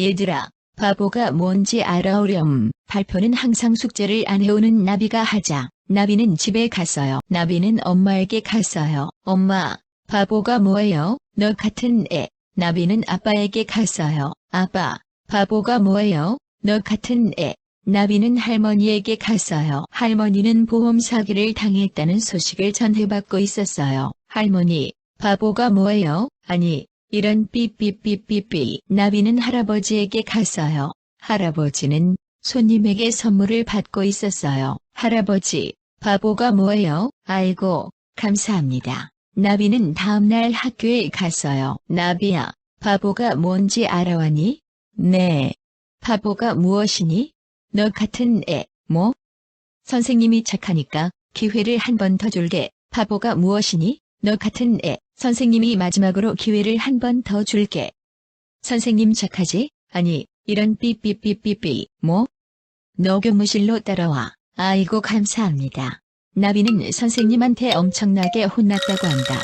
얘들아, 바보가 뭔지 알아오렴. 발표는 항상 숙제를 안 해오는 나비가 하자. 나비는 집에 갔어요. 나비는 엄마에게 갔어요. 엄마, 바보가 뭐예요? 너 같은 애. 나비는 아빠에게 갔어요. 아빠, 바보가 뭐예요? 너 같은 애. 나비는 할머니에게 갔어요. 할머니는 보험 사기를 당했다는 소식을 전해받고 있었어요. 할머니, 바보가 뭐예요? 아니, 이런 삐삐삐삐삐. 나비는 할아버지에게 갔어요. 할아버지는 손님에게 선물을 받고 있었어요. 할아버지, 바보가 뭐예요? 아이고, 감사합니다. 나비는 다음날 학교에 갔어요. 나비야, 바보가 뭔지 알아왔니? 네. 바보가 무엇이니? 너 같은 애, 뭐? 선생님이 착하니까 기회를 한 번 더 줄게. 바보가 무엇이니? 너 같은 애. 선생님이 마지막으로 기회를 한 번 더 줄게. 선생님 착하지? 아니, 이런 삐삐삐삐삐, 뭐? 너 교무실로 따라와. 아이고 감사합니다. 나비는 선생님한테 엄청나게 혼났다고 한다.